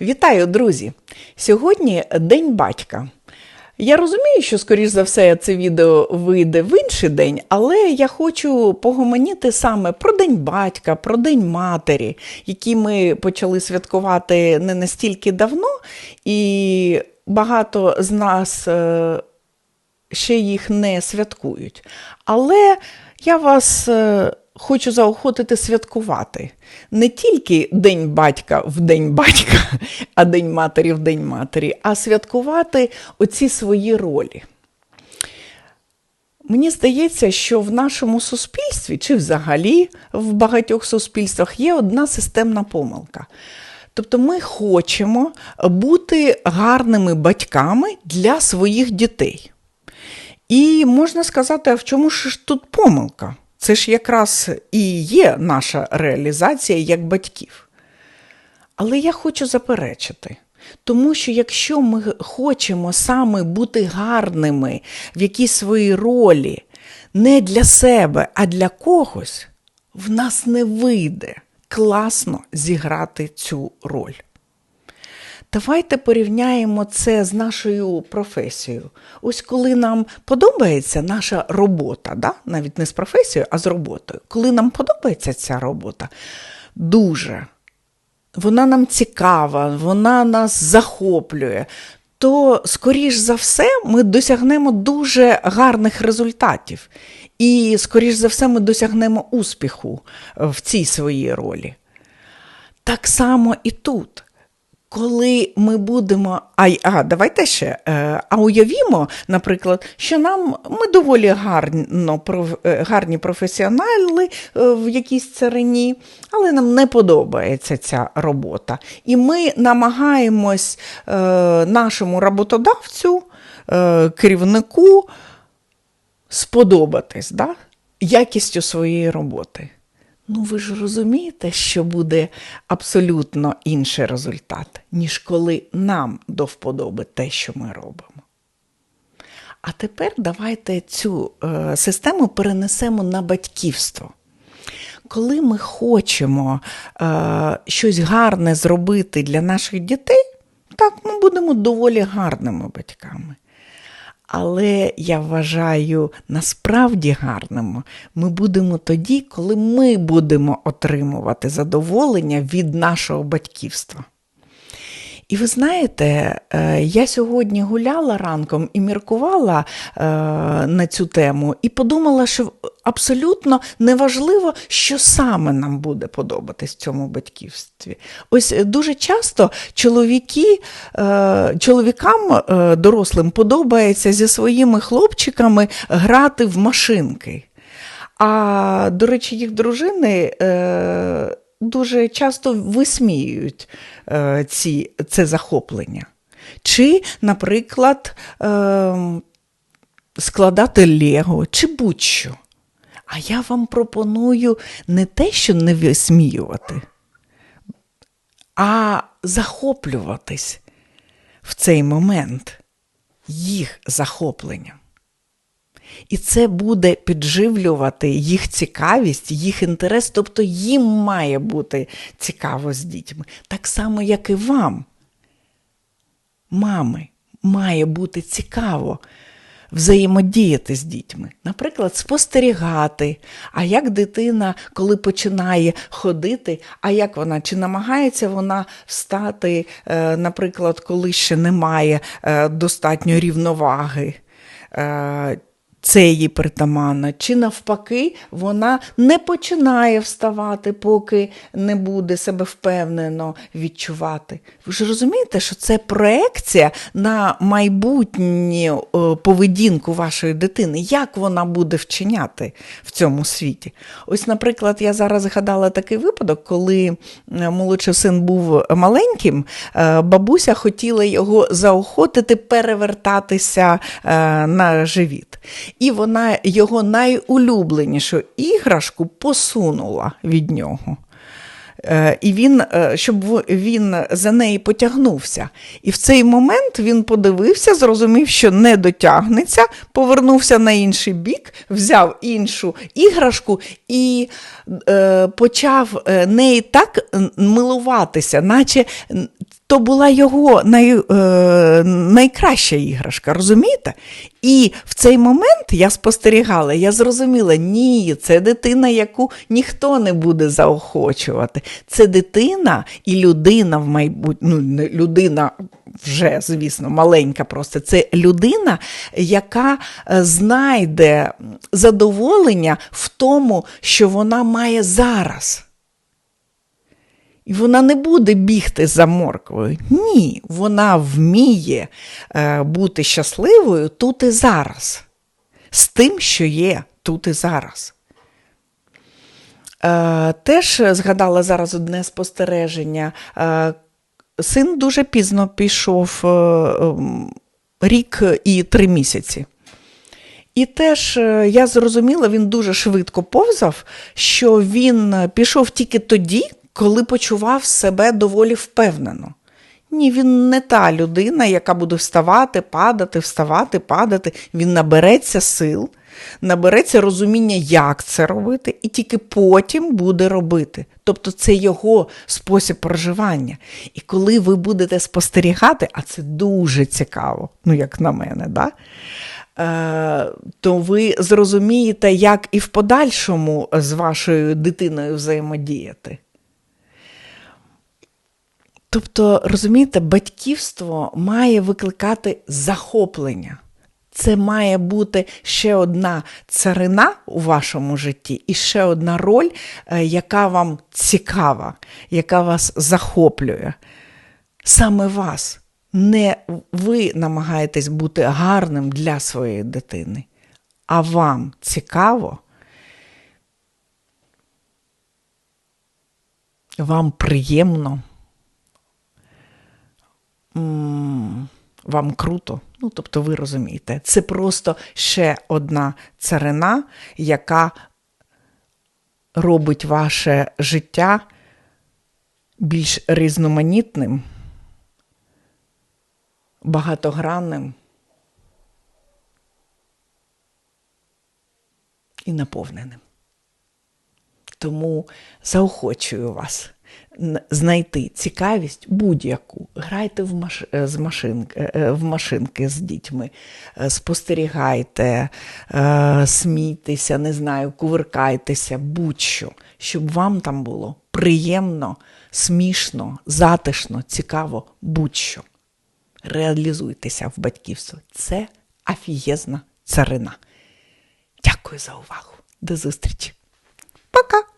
Вітаю, друзі! Сьогодні День батька. Я розумію, що, скоріш за все, це відео вийде в інший день, але я хочу погомоніти саме про День батька, про День матері, який ми почали святкувати не настільки давно, і багато з нас е, ще їх не святкують. Але я вас е, хочу заохотити святкувати не тільки День батька в День батька, а День матері в День матері, а святкувати оці свої ролі. Мені здається, що в нашому суспільстві, чи взагалі в багатьох суспільствах є одна системна помилка. Тобто ми хочемо бути гарними батьками для своїх дітей. І можна сказати, а в чому ж тут помилка? Це ж якраз і є наша реалізація як батьків. Але я хочу заперечити. Тому що якщо ми хочемо саме бути гарними в якійсь своїй ролі, не для себе, а для когось, в нас не вийде класно зіграти цю роль. Давайте порівняємо це з нашою професією. Ось коли нам подобається наша робота, да? навіть не з професією, а з роботою. Коли нам подобається ця робота, дуже вона нам цікава, вона нас захоплює, то, скоріш за все, ми досягнемо дуже гарних результатів. І, скоріш за все, ми досягнемо успіху в цій своїй ролі. Так само і тут коли ми будемо. А, а давайте ще. Е, а уявімо, наприклад, що нам ми доволі гарно, е, гарні професіонали е, в якійсь царині, але нам не подобається ця робота. І ми намагаємось нашому роботодавцю, керівнику сподобатись да? якістю своєї роботи. Ну, ви ж розумієте, що буде абсолютно інший результат, ніж коли нам до вподоби те, що ми робимо. А тепер давайте цю е, систему перенесемо на батьківство. Коли ми хочемо е, щось гарне зробити для наших дітей, так ми будемо доволі гарними батьками. Але я вважаю, насправді гарним ми будемо тоді, коли ми будемо отримувати задоволення від нашого батьківства. І ви знаєте, е, я сьогодні гуляла ранком і міркувала е, на цю тему, і подумала, що абсолютно неважливо, що саме нам буде подобатись в цьому батьківстві. Ось дуже часто чоловіки, е, чоловікам дорослим подобається зі своїми хлопчиками грати в машинки. А, до речі, їх дружини дуже часто висміюють е, ці, це захоплення. Чи, наприклад, е, складати Лего, чи будь-що. А я вам пропоную не те, що не висміювати, а захоплюватись в цей момент їх захопленням. І це буде підживлювати їх цікавість, їх інтерес, тобто їм має бути цікаво з дітьми. Так само, як і вам, мами, має бути цікаво взаємодіяти з дітьми. Наприклад, спостерігати, а як дитина, коли починає ходити, а як вона, чи намагається вона встати, е, наприклад, коли ще немає е, достатньо рівноваги. Е, це її притаманно, чи навпаки, вона не починає вставати, поки не буде себе впевнено відчувати. Ви ж розумієте, що це проекція на майбутню поведінку вашої дитини, як вона буде вчиняти в цьому світі? Ось, наприклад, я зараз згадала такий випадок, коли е, молодший син був маленьким, е, бабуся хотіла його заохотити перевертатися е, на живіт і вона його найулюбленішу іграшку посунула від нього. Е, і він, е, щоб він за неї потягнувся. І в цей момент він подивився, зрозумів, що не дотягнеться, повернувся на інший бік, взяв іншу іграшку і е, почав неї так милуватися, наче то була його най, е, найкраща іграшка, розумієте? І в цей момент я спостерігала, я зрозуміла, ні, це дитина, яку ніхто не буде заохочувати. Це дитина і людина в майбутньому, ну, людина вже, звісно, маленька просто. Це людина, яка е, знайде задоволення в тому, що вона має зараз. І вона не буде бігти за морквою. Ні, вона вміє е, бути щасливою тут і зараз, з тим, що є тут і зараз. Е, теж згадала зараз одне спостереження. Е, син дуже пізно пішов ем, рік і три місяці. І теж я зрозуміла, він дуже швидко повзав, що він пішов тільки тоді, коли почував себе доволі впевнено. Ні, він не та людина, яка буде вставати, падати, вставати, падати. Він набереться сил, набереться розуміння, як це робити, і тільки потім буде робити. Тобто це його спосіб проживання. І коли ви будете спостерігати, а це дуже цікаво, ну як на мене, да? Е, то ви зрозумієте, як і в подальшому з вашою дитиною взаємодіяти. Тобто, розумієте, батьківство має викликати захоплення. Це має бути ще одна царина у вашому житті і ще одна роль, е, яка вам цікава, яка вас захоплює. Саме вас. Не ви намагаєтесь бути гарним для своєї дитини, а вам цікаво, вам приємно вам круто. Ну, тобто, ви розумієте, це просто ще одна царина, яка робить ваше життя більш різноманітним, багатогранним і наповненим. Тому заохочую вас знайти цікавість будь-яку. Грайте в маш... Е, з машинки, е, в машинки з дітьми, е, спостерігайте, смійтеся, не знаю, кувиркайтеся, будь-що, щоб вам там було приємно, смішно, затишно, цікаво, будь-що. Реалізуйтеся в батьківство. Це афієзна царина. Дякую за увагу. До зустрічі. Пока!